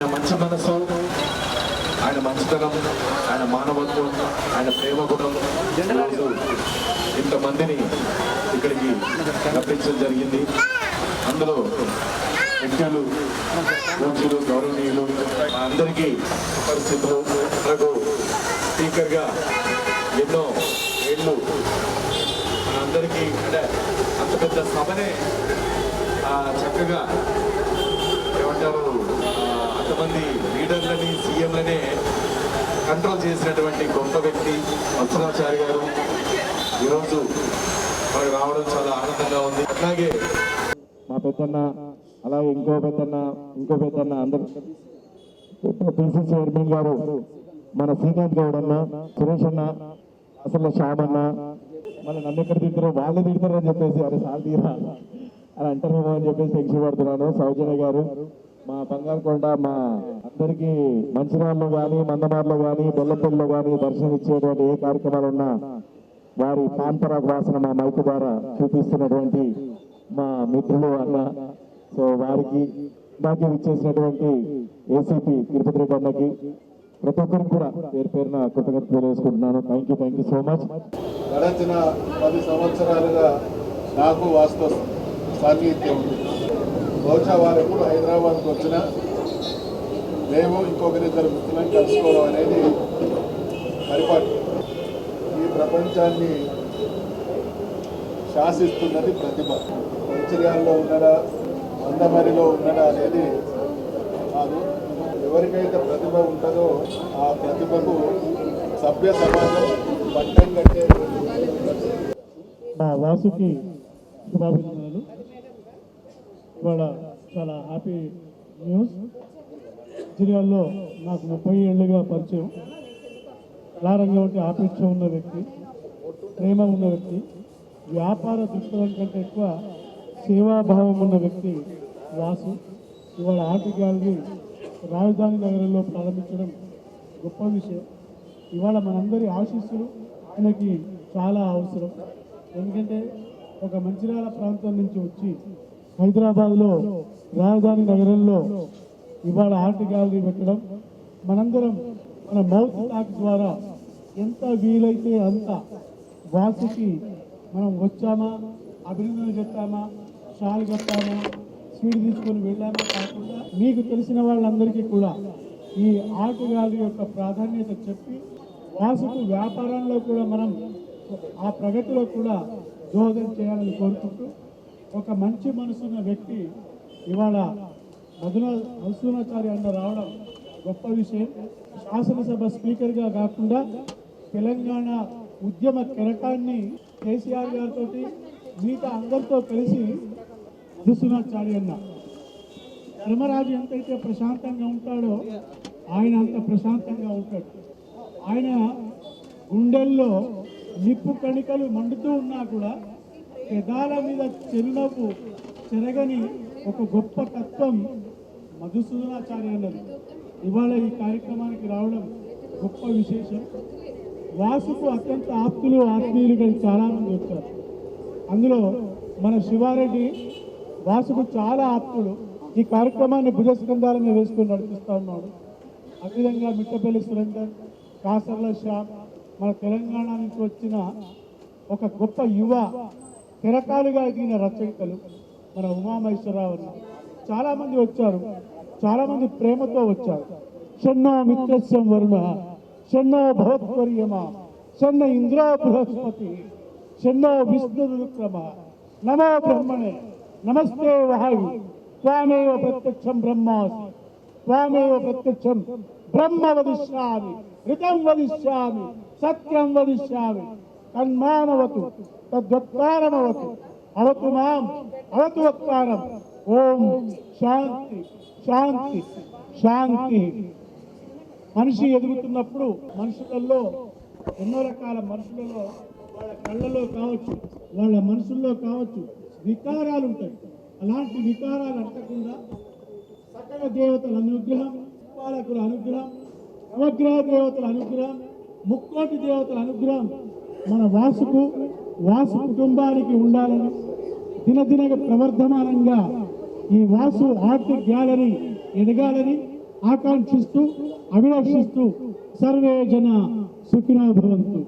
ఆయన మంచి మనసు ఆయన మంచితనం ఆయన మానవత్వం ఆయన ప్రేమ గుణం ఇంతమందిని ఇక్కడికి రప్పించడం జరిగింది. అందులో వ్యక్తులు పూజలు గౌరవనీయులు అందరికీ పరిస్థితులు మనకు స్పీకర్గా ఎన్నో ఏళ్ళు మనందరికీ అంటే అంత పెద్ద సభనే చక్కగా ఏమంటారు కొంతమంది లీడర్లని సీఎంలనే కంట్రోల్ చేసినటువంటి గొప్ప వ్యక్తి వత్సలాచారి గారు. ఈరోజు మనకు రావడం చాలా ఆనందంగా ఉంది. అట్లాగే మా పెద్దన్న అలాగే ఇంకో పెద్దన్న ఇంకో పెద్దన్న అందరు. పిసి చైర్మన్ గారు మన శ్రీకాంత్ గౌడ్ అన్న సురేష్ అన్న అసలు శ్యామ్ అన్న. మళ్ళీ నన్ను ఎక్కడ తింటారో వాళ్ళు తింటారని అని చెప్పేసి అరే సార్ తీరా అని అంటారేమో అని చెప్పేసి టెన్షన్ పడుతున్నాను. సౌజన్య గారు మా బంగారుకొండ మా అందరికీ మంచిరాళ్ళు కానీ మందమార్లో కానీ బెల్లంపల్లిలో కానీ దర్శనం ఇచ్చేటువంటి ఏ కార్యక్రమాలు ఉన్నా వారి పాన్పరాగ్ వాసన మా మైకు ద్వారా చూపిస్తున్నటువంటి మా మిత్రులు అన్న సో వారికి నాకు ఇచ్చేసినటువంటి ఏసీపీ తిరుపతి రెడ్డి అన్నకి ప్రతి ఒక్కరికి కూడా పేరు పేరున కృతజ్ఞత తెలియజేసుకుంటున్నాను. Thank you thank you so much గడచిన పది సంవత్సరాలుగా నాకు వాస్తవ సాన్నిహిత్యం ఉంది. బహుశా వారు ఎప్పుడు హైదరాబాద్కి వచ్చినా మేము ఇంకొకరిద్దరు మిత్రులను కలుసుకోవడం అనేది పరిపాటు. ఈ ప్రపంచాన్ని శాసిస్తున్నది ప్రతిభ. మంచిర్యాలలో ఉన్నడా? మందమరిలో ఉన్నడా అనేది కాదు. ఎవరికైతే ప్రతిభ ఉంటుందో ఆ ప్రతిభకు సభ్య సమాజం పట్టం కట్టే. వాసుకి శుభాభినందనలు. ఇవాళ చాలా హ్యాపీ న్యూస్ జిల్లాలో నాకు ముప్పై ఏళ్ళుగా పరిచయం. కళారంగం అంటే ఆపేక్ష ఉన్న వ్యక్తి ప్రేమ ఉన్న వ్యక్తి వ్యాపార దృక్పథం కంటే ఎక్కువ సేవాభావం ఉన్న వ్యక్తి వాసు. ఇవాళ ఆర్ట్ గ్యాలరీ రాజధాని నగరంలో ప్రారంభించడం గొప్ప విషయం. ఇవాళ మనందరి ఆశీస్సులు ఆయనకి చాలా అవసరం. ఎందుకంటే ఒక మంచిర్యాల ప్రాంతం నుంచి వచ్చి హైదరాబాద్లో రాజధాని నగరంలో ఇవాళ ఆర్ట్ గ్యాలరీ పెట్టడం మనందరం మన మౌత్ టాక్ ద్వారా ఎంత వీలైతే అంత వాసుకి మనం వచ్చామా అభినందనలు చెప్పామా షాల్ కట్టామా స్వీట్ తీసుకొని వెళ్ళామా కాకుండా మీకు తెలిసిన వాళ్ళందరికీ కూడా ఈ ఆర్ట్ గ్యాలరీ యొక్క ప్రాధాన్యత చెప్పి వాసుకు వ్యాపారంలో కూడా మనం ఆ ప్రగతిలో కూడా దోహదం చేయాలని కోరుకుంటూ ఒక మంచి మనసున్న వ్యక్తి ఇవాళ మధున మధుసూనాచారి అన్న రావడం గొప్ప విషయం. శాసనసభ స్పీకర్గా కాకుండా తెలంగాణ ఉద్యమ కెరటాన్ని కేసీఆర్ గారితో మిగతా అందరితో కలిసి మధుసూనాచారి అన్న. ధర్మరాజు ఎంతైతే ప్రశాంతంగా ఉంటాడో ఆయన అంత ప్రశాంతంగా ఉంటాడు. ఆయన గుండెల్లో నిప్పు కణికలు మండుతూ ఉన్నా కూడా పెదాల మీద చిరునవ్వు చెరగని ఒక గొప్ప తత్వం మధుసూదనాచార్య అన్నది ఇవాళ ఈ కార్యక్రమానికి రావడం గొప్ప విశేషం. వాసుకు అత్యంత ఆప్తులు ఆత్మీయులు కానీ చాలామంది వచ్చారు. అందులో మన శివారెడ్డి వాసుకు చాలా ఆప్తుడు ఈ కార్యక్రమాన్ని భుజస్కంధాల మీద వేసుకొని నడిపిస్తూ ఉన్నాడు. అదేవిధంగా మిట్టపల్లి సురేందర్ కాసర్ల శ్యామ్ మన తెలంగాణ నుంచి వచ్చిన ఒక గొప్ప యువ కెరటాలుగా ఎదిగిన రచయితలు మన ఉమామహేశ్వరరావు చాలామంది వచ్చారు. చాలామంది ప్రేమతో వచ్చారు. షన్నో మిత్రస్యం వరుణ షన్నో భవత్వర్యమ షన్న ఇంద్రో బృహస్పతి షన్నో విష్ణు విక్రమ నమో బ్రహ్మణే నమస్తే వాయు త్వామేవ ప్రత్యక్షం బ్రహ్మాసి త్వామేవ ప్రత్యక్షం బ్రహ్మ వదిష్యామి ఋతం వదిష్యామి సత్యం వదిష్యామి తన్మానవతు తద్వత్కారమవతు అవతు మాం అవతు వత్కారం ఓం శాంతి శాంతి శాంతి. మనిషి ఎదుగుతున్నప్పుడు మనుషులలో ఎన్నో రకాల మనుషులలో వాళ్ళ కళ్ళలో కావచ్చు వాళ్ళ మనసుల్లో కావచ్చు వికారాలు ఉంటాయి. అలాంటి వికారాలు అంటకుండా సకల దేవతల అనుగ్రహం పాలకుల అనుగ్రహం నవగ్రహ దేవతల అనుగ్రహం ముక్కోటి దేవతల అనుగ్రహం మన వాసుకు వాసు కుటుంబానికి ఉండాలని దినదిన ప్రవర్ధమానంగా ఈ వాసు ఆర్ట్ గ్యాలరీ ఎదగాలని ఆకాంక్షిస్తూ అభిలాషిస్తూ సర్వే జన సుఖినో భవంతు.